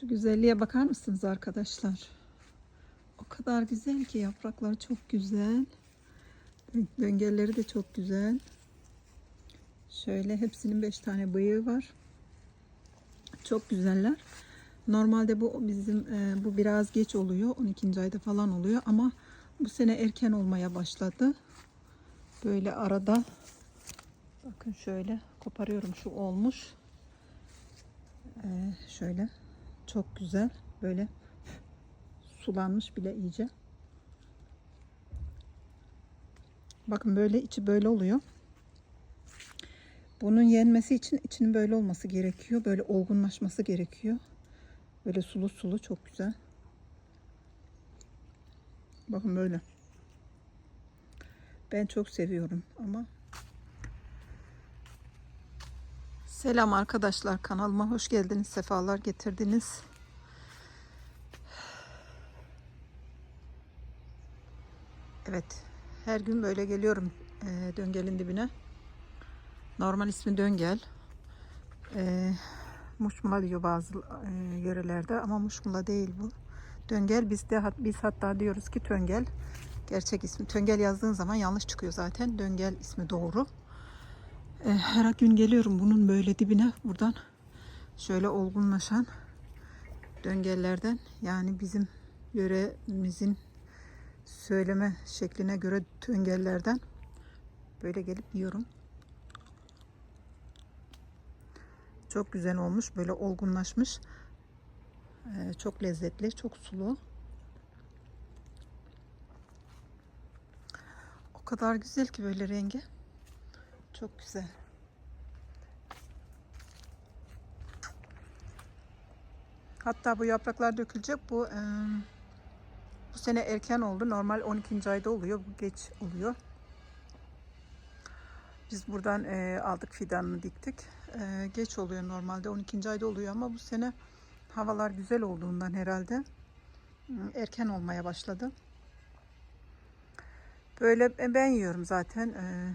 Şu güzelliğe bakar mısınız arkadaşlar? O kadar güzel ki yaprakları çok güzel. Dön- Döngelleri de çok güzel. Şöyle hepsinin 5 tane bıyığı var. Çok güzeller. Normalde bu bizim e, bu biraz geç oluyor. 12. ayda falan oluyor ama bu sene erken olmaya başladı. Böyle arada bakın şöyle koparıyorum şu olmuş. Ee, şöyle çok güzel böyle sulanmış bile iyice. Bakın böyle içi böyle oluyor. Bunun yenmesi için içinin böyle olması gerekiyor. Böyle olgunlaşması gerekiyor. Böyle sulu sulu çok güzel. Bakın böyle. Ben çok seviyorum ama Selam arkadaşlar kanalıma hoş geldiniz. Sefalar getirdiniz. Evet. Her gün böyle geliyorum e, döngelin dibine. Normal ismi döngel. E, muşmula diyor bazı e, yörelerde ama muşmula değil bu. Döngel biz de biz hatta diyoruz ki töngel. Gerçek ismi töngel yazdığın zaman yanlış çıkıyor zaten. Döngel ismi doğru. E, her gün geliyorum bunun böyle dibine buradan şöyle olgunlaşan döngellerden yani bizim yöremizin söyleme şekline göre döngellerden böyle gelip yiyorum. Çok güzel olmuş. Böyle olgunlaşmış. E, çok lezzetli. Çok sulu. O kadar güzel ki böyle rengi. Çok güzel. Hatta bu yapraklar dökülecek. Bu e, bu sene erken oldu. Normal 12. ayda oluyor. Bu geç oluyor. Biz buradan e, aldık fidanını diktik. E, geç oluyor normalde 12. ayda oluyor ama bu sene havalar güzel olduğundan herhalde e, erken olmaya başladı. Böyle ben yiyorum zaten. E,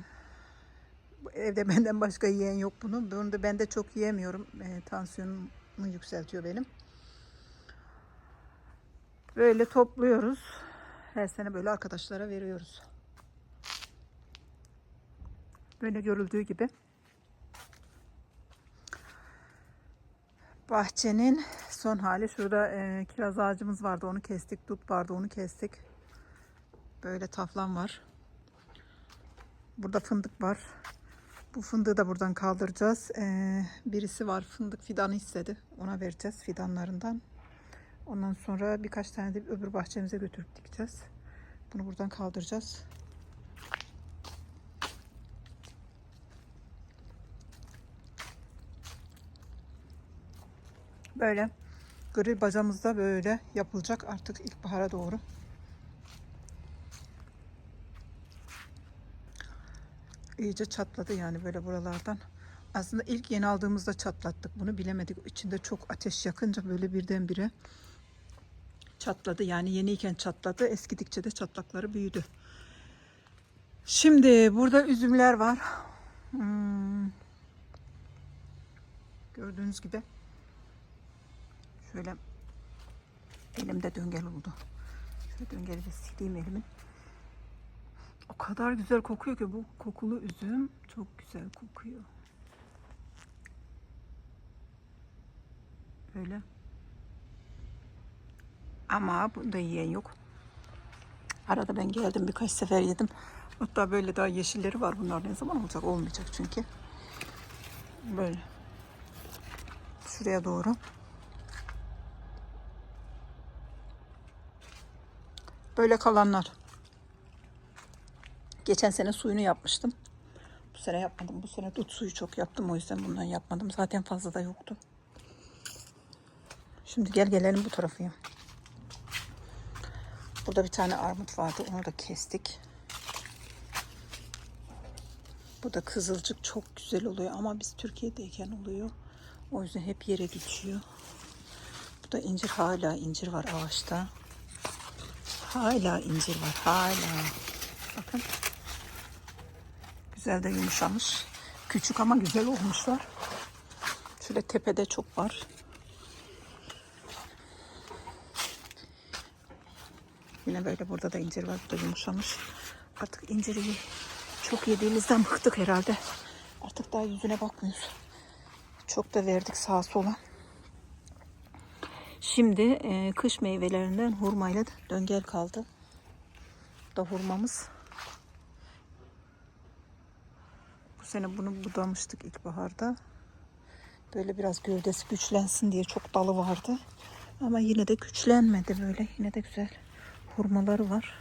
evde benden başka yiyen yok bunu. Bunu da ben de çok yiyemiyorum. E, tansiyonumu yükseltiyor benim. Böyle topluyoruz. Her sene böyle arkadaşlara veriyoruz. Böyle görüldüğü gibi. Bahçenin son hali. Şurada e, kiraz ağacımız vardı. Onu kestik. Dut vardı. Onu kestik. Böyle taflan var. Burada fındık var. Bu fındığı da buradan kaldıracağız. Ee, birisi var fındık fidanı istedi. Ona vereceğiz fidanlarından. Ondan sonra birkaç tane de öbür bahçemize götürüp dikeceğiz. Bunu buradan kaldıracağız. Böyle grill bacamızda böyle yapılacak artık ilkbahara doğru. İyice çatladı yani böyle buralardan. Aslında ilk yeni aldığımızda çatlattık bunu bilemedik. İçinde çok ateş yakınca böyle birdenbire çatladı. Yani yeniyken çatladı. Eskidikçe de çatlakları büyüdü. Şimdi burada üzümler var. Hmm. Gördüğünüz gibi. Şöyle elimde döngel oldu. Şöyle döngeli de sileyim elimin. O kadar güzel kokuyor ki bu kokulu üzüm çok güzel kokuyor. Böyle. Ama bunda yiyen yok. Arada ben geldim birkaç sefer yedim. Hatta böyle daha yeşilleri var. Bunlar ne zaman olacak? Olmayacak çünkü. Böyle. Şuraya doğru. Böyle kalanlar. Geçen sene suyunu yapmıştım. Bu sene yapmadım. Bu sene dut suyu çok yaptım. O yüzden bundan yapmadım. Zaten fazla da yoktu. Şimdi gel gelelim bu tarafıya. Burada bir tane armut vardı. Onu da kestik. Bu da kızılcık çok güzel oluyor ama biz Türkiye'deyken oluyor. O yüzden hep yere geçiyor. Bu da incir hala incir var ağaçta. Hala incir var. Hala. Bakın. Güzel de yumuşamış. Küçük ama güzel olmuşlar. Şöyle tepede çok var. Yine böyle burada da incir var. Bu da yumuşamış. Artık inciri çok yediğimizden bıktık herhalde. Artık daha yüzüne bakmıyoruz. Çok da verdik sağa sola. Şimdi e, kış meyvelerinden hurmayla döngel kaldı. Bu da hurmamız. Sene bunu budamıştık ilkbaharda. Böyle biraz gövdesi güçlensin diye çok dalı vardı. Ama yine de güçlenmedi böyle. Yine de güzel hurmaları var.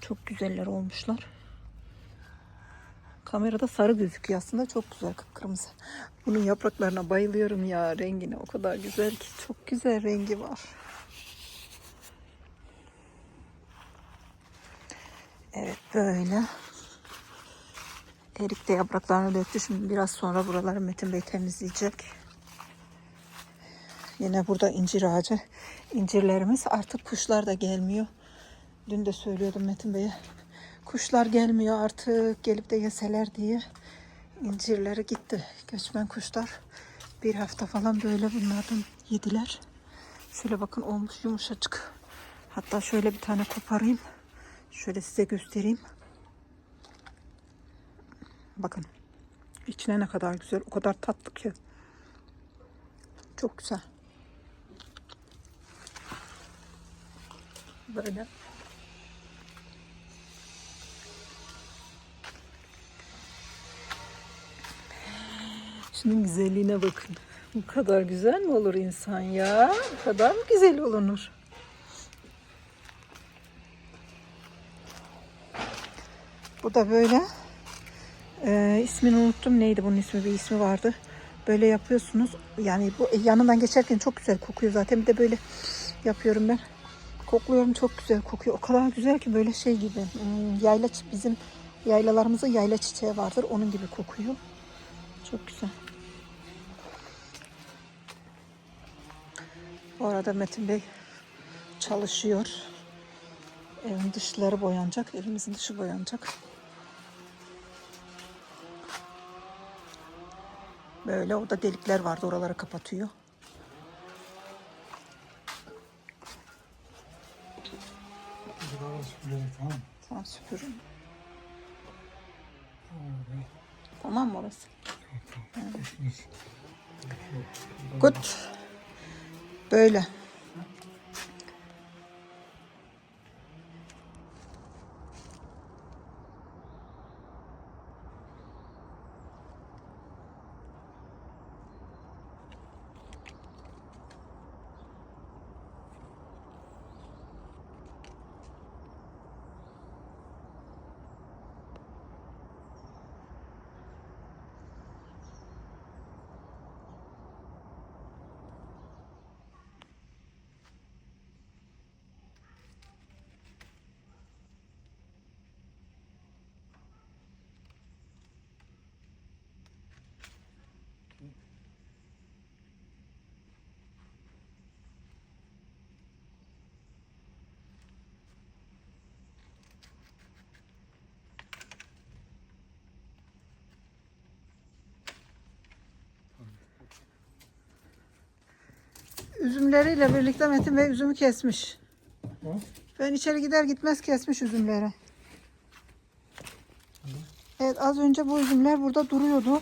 Çok güzeller olmuşlar. Kamerada sarı gözüküyor aslında çok güzel kıpkırmızı. Bunun yapraklarına bayılıyorum ya rengine o kadar güzel ki çok güzel rengi var. Evet böyle. Erik de yapraklarını döktü. Şimdi biraz sonra buraları Metin Bey temizleyecek. Yine burada incir ağacı. İncirlerimiz artık kuşlar da gelmiyor. Dün de söylüyordum Metin Bey'e. Kuşlar gelmiyor artık gelip de yeseler diye. İncirleri gitti. Göçmen kuşlar bir hafta falan böyle bunlardan yediler. Şöyle bakın olmuş yumuşacık. Hatta şöyle bir tane koparayım. Şöyle size göstereyim. Bakın. İçine ne kadar güzel. O kadar tatlı ki. Çok güzel. Böyle. Şunun güzelliğine bakın. Bu kadar güzel mi olur insan ya? Bu kadar mı güzel olunur? Bu da böyle. İsmini unuttum. Neydi bunun ismi? Bir ismi vardı. Böyle yapıyorsunuz. Yani bu yanından geçerken çok güzel kokuyor zaten. Bir de böyle yapıyorum ben. Kokluyorum çok güzel kokuyor. O kadar güzel ki böyle şey gibi. hmm, Yayla bizim yaylalarımızda yayla çiçeği vardır. Onun gibi kokuyor. Çok güzel. Bu arada Metin Bey çalışıyor. Evin dışları boyanacak. Evimizin dışı boyanacak. Böyle orada delikler vardı. Oraları kapatıyor. Buraları süpürelim tamam mı? Tamam süpürün. Tamam. Mı orası? Tamam. Good. Böyle. Üzümleriyle birlikte Metin Bey üzümü kesmiş. Ha? Ben içeri gider gitmez kesmiş üzümleri. Evet az önce bu üzümler burada duruyordu.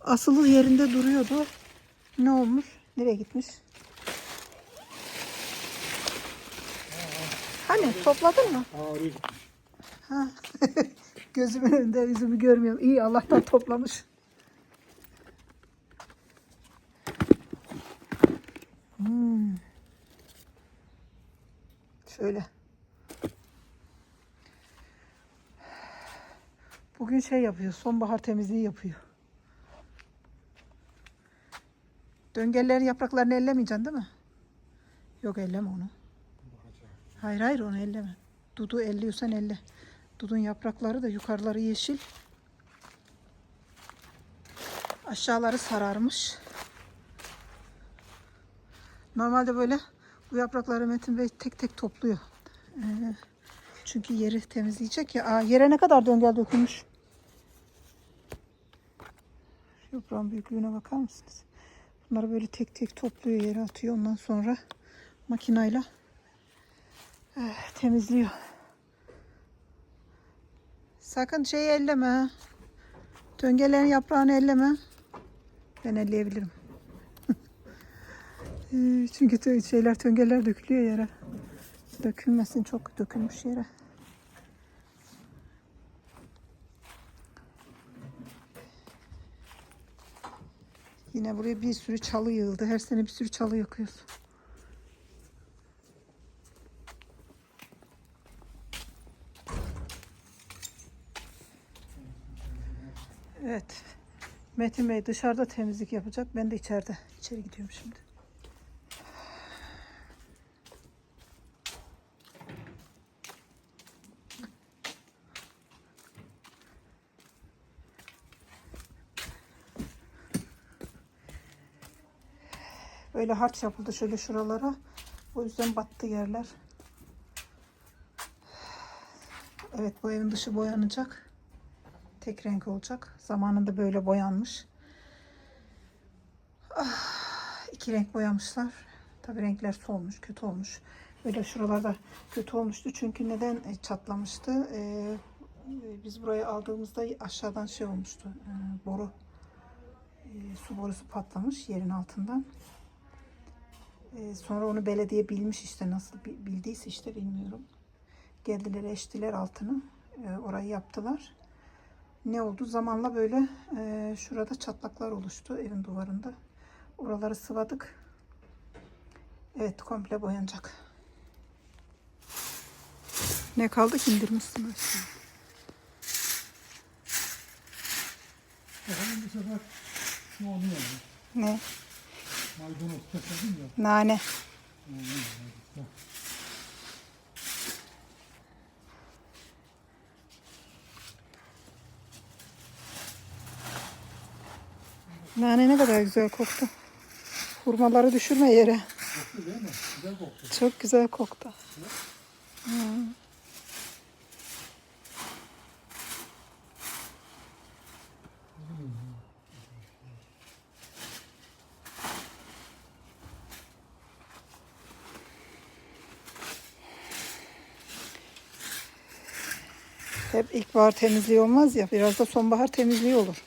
Asılı yerinde duruyordu. Ne olmuş? Nereye gitmiş? Hani topladın mı? Ağrı. Ha. Gözümün önünde üzümü görmüyorum. İyi Allah'tan toplamış. Hmm. Şöyle. Bugün şey yapıyor. Sonbahar temizliği yapıyor. Döngellerin yapraklarını ellemeyeceksin değil mi? Yok elleme onu. Hayır hayır onu elleme. Dudu elliyorsan elle. Dudun yaprakları da yukarıları yeşil. Aşağıları sararmış. Normalde böyle bu yaprakları Metin Bey tek tek topluyor. Ee, çünkü yeri temizleyecek ya. Aa, yere ne kadar döngel dökülmüş. Yaprağın büyüklüğüne bakar mısınız? Bunları böyle tek tek topluyor yere atıyor. Ondan sonra makinayla Eh, temizliyor. Sakın şeyi elleme. ha. Töngelerin yaprağını elleme. Ben elleyebilirim. Çünkü tö- şeyler töngeller dökülüyor yere. Dökülmesin çok dökülmüş yere. Yine buraya bir sürü çalı yığıldı. Her sene bir sürü çalı yakıyoruz. Evet. Metin Bey dışarıda temizlik yapacak. Ben de içeride. İçeri gidiyorum şimdi. Böyle harç yapıldı şöyle şuralara. O yüzden battı yerler. Evet bu evin dışı boyanacak. Tek renk olacak. Zamanında böyle boyanmış. Ah, iki renk boyamışlar. Tabi renkler solmuş, kötü olmuş. Böyle şuralarda kötü olmuştu. Çünkü neden e, çatlamıştı? Ee, biz burayı aldığımızda aşağıdan şey olmuştu. e, boru. e, su borusu patlamış yerin altından. Ee, sonra onu belediye bilmiş işte nasıl bi- bildiyse işte bilmiyorum. Geldiler eştiler altını. Ee, orayı yaptılar. Ne oldu? Zamanla böyle e, şurada çatlaklar oluştu evin duvarında. Oraları sıvadık. Evet komple boyanacak. Ne kaldı ki indirmişsin aşağı. Efendim bu sefer ne oluyor? Ne? Maydanoz kesildim ya. Nane. Nane ne kadar güzel koktu. Hurmaları düşürme yere. Koktu değil mi? Güzel koktu. Çok güzel koktu. Hı. Hep ilkbahar temizliği olmaz ya. Biraz da sonbahar temizliği olur.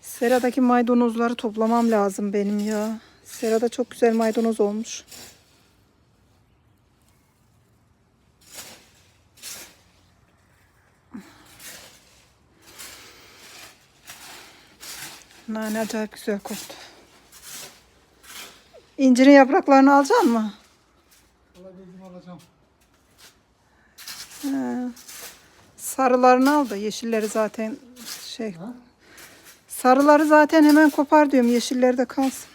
Sera'daki maydanozları toplamam lazım benim ya. Sera'da çok güzel maydanoz olmuş. Nane acayip güzel koktu. İncirin yapraklarını alacak mı? Sarılarını al da yeşilleri zaten şey. Sarıları zaten hemen kopar diyorum. Yeşilleri de kalsın.